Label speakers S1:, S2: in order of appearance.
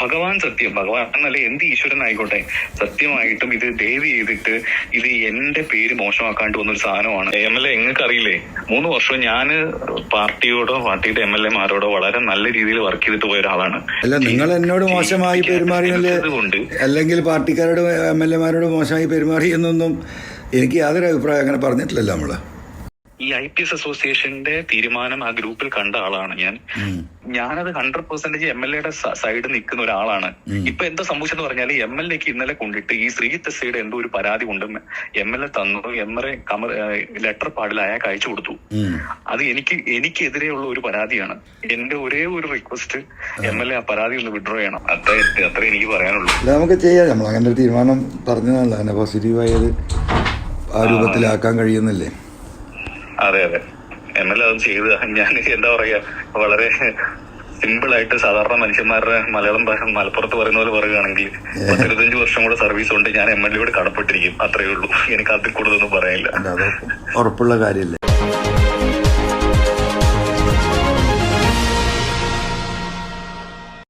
S1: ഭഗവാൻ സത്യം. ഭഗവാൻ എന്നല്ല എന്ത് ഈശ്വരൻ ആയിക്കോട്ടെ സത്യമായിട്ടും ഇത് ദയവ് ചെയ്തിട്ട് ഇത് എന്റെ പേര് മോശമാക്കാണ്ട് വന്നൊരു സാധനമാണ്. എം എൽ എ എങ്ങൾക്ക് അറിയില്ലേ മൂന്ന് വർഷം ഞാൻ പാർട്ടിയോടോ പാർട്ടിയുടെ എം എൽ എമാരോടോ വളരെ നല്ല രീതിയിൽ വർക്ക് ചെയ്തിട്ട് പോയ ഒരാളാണ്.
S2: അല്ല നിങ്ങൾ എന്നോട് മോശമായി പെരുമാറിയല്ലേ അല്ലെങ്കിൽ പാർട്ടിക്കാരോട് എം എൽ എമാരോട് മോശമായി പെരുമാറി എന്നൊന്നും എനിക്ക് യാതൊരു അഭിപ്രായം അങ്ങനെ പറഞ്ഞിട്ടില്ലല്ലോ നമ്മൾ.
S1: ഈ ഐ പി എസ് അസോസിയേഷന്റെ തീരുമാനം ആ ഗ്രൂപ്പിൽ കണ്ട ആളാണ് ഞാൻ. ഞാനത് ഹൺഡ്രഡ് പെർസെന്റേജ് എം എൽ എയുടെ സൈഡിൽ നിൽക്കുന്ന ഒരാളാണ്. ഇപ്പൊ എന്താ സംഭവിച്ചെന്ന് പറഞ്ഞാൽ എം എൽ എക്ക് ഇന്നലെ കൊണ്ടിട്ട് ഈ ശ്രീജിത്ത് തെസ്സയുടെ എന്തോ ഒരു പരാതി ഉണ്ടെന്ന് എം എൽ എ തന്നു. എം എൽ എ കമർ ലെറ്റർ പാടിൽ അയാൾക്ക് അയച്ചു കൊടുത്തു. അത് എനിക്ക് എനിക്കെതിരെയുള്ള ഒരു പരാതിയാണ്. എന്റെ ഒരേ ഒരു റിക്വസ്റ്റ് എം എൽ എ ആ പരാതി ഒന്ന് വിഡ്രോ ചെയ്യണം. അത്ര അത്ര എനിക്ക് പറയാനുള്ളൂ.
S2: നമുക്ക് ചെയ്യാം. നമ്മൾ അങ്ങനെ ഒരു തീരുമാനം പറഞ്ഞതല്ല പോസിറ്റീവായത് ആ. രൂപത്തിലാക്കാൻ കഴിയുന്നില്ലേ?
S1: അതെ അതെ. എന്നാലും അതും ചെയ്ത്. ഞാൻ എന്താ പറയാ വളരെ സിമ്പിൾ ആയിട്ട് സാധാരണ മനുഷ്യന്മാരുടെ മലയാളം മലപ്പുറത്ത് പറയുന്ന പോലെ പറയുകയാണെങ്കിൽ പത്തിരുപത്തഞ്ച് വർഷം കൂടെ സർവീസ് ഉണ്ട്. ഞാൻ എം എൽ എയോട് കടപ്പെട്ടിരിക്കും. അത്രയേ ഉള്ളൂ. എനിക്ക് അതിൽ കൂടുതലൊന്നും പറയാനില്ല.
S2: ഉറപ്പുള്ള കാര്യമല്ലേ?